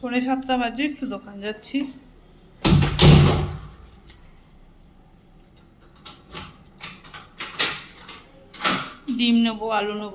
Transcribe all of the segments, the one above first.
পৌনে সাতটা বাজে একটু দোকান যাচ্ছি। ডিম নেব আলু নেব।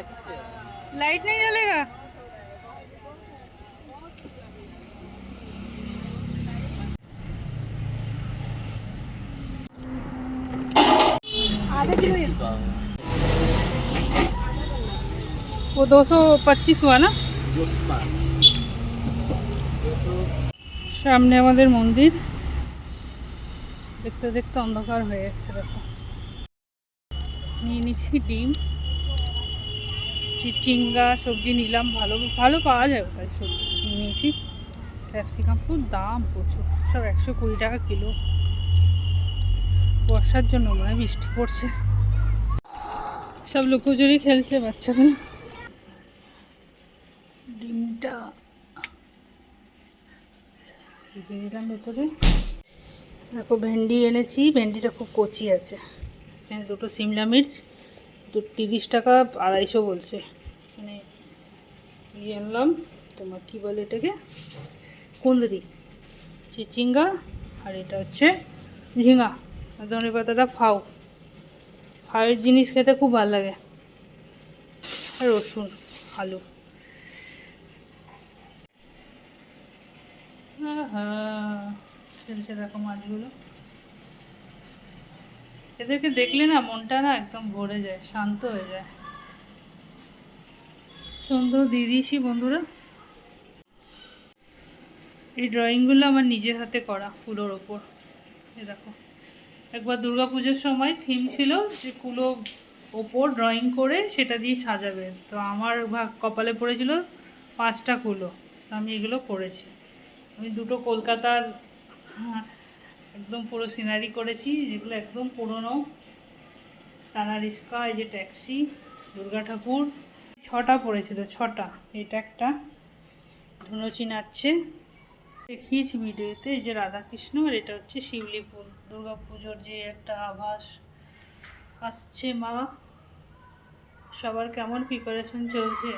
लाइट नहीं जलेगा आधा किलो वो दो सौ पच्चीस हुआ ना সামনে আমাদের মন্দির দেখতে দেখতে অন্ধকার হয়ে এসছে দেখো নিয়ে নিচ্ছি ডিম চিচিঙ্গা সবজি নিলাম, ভালো ভালো পাওয়া যায় ওটাই সবজি। নিয়েছি। ক্যাপসিকাম, খুব দাম প্রচুর, সব একশো কুড়ি টাকা কিলো। বর্ষার জন্য মনে বৃষ্টি পড়ছে। সব লুকোচুরি খেলছে বাচ্চাগুলো। ডিমটা ঢুকে দিলাম ভেতরে। দেখো ভেন্ডি এনেছি, ভেন্ডিটা খুব কচি আছে। এখানে দুটো সিমলা মির্চ তিরিশ টাকা আড়াইশো বলছে। মানে ইয়ে আনলাম, তোমার কী বলে এটাকে? কুঁদরি। চিচিঙ্গা আর এটা হচ্ছে ঝিঙা ধনে পাতাটা ফাউ। ফাউয়ের জিনিস খেতে খুব ভালো লাগে। আর রসুন, আলু। হ্যাঁ খেলছে দেখো মাছগুলো। এদেরকে দেখলে না মনটা না একদম ভরে যায়, শান্ত হয়ে যায়। দিয়ে দিয়েছি বন্ধুরা। এই ড্রয়িংগুলো আমার নিজের হাতে করা ফুলোর ওপর। এ দেখো। একবার পুজোর সময় থিম ছিল যে কুলো ওপর ড্রয়িং করে সেটা দিয়ে সাজাবে। তো আমার ভাগ কপালে পড়েছিল পাঁচটা কুলো। আমি এগুলো করেছি। আমি দুটো কলকাতার একদম পুরো সিনারি করেছি, যেগুলো একদম পুরনো। টানা রিস্কা এই যে ট্যাক্সি দুর্গা ঠাকুর। ছটা পড়েছিল, ছটা। এটা একটা। ধুনুচি নাচছে। দেখিয়েছি ভিডিওতে, এই যে রাধাকৃষ্ণ আর এটা হচ্ছে শিউলি ফুল। দুর্গা পুজোর যে একটা আভাস আসছে মা। সবার কেমন প্রিপারেশন চলছে?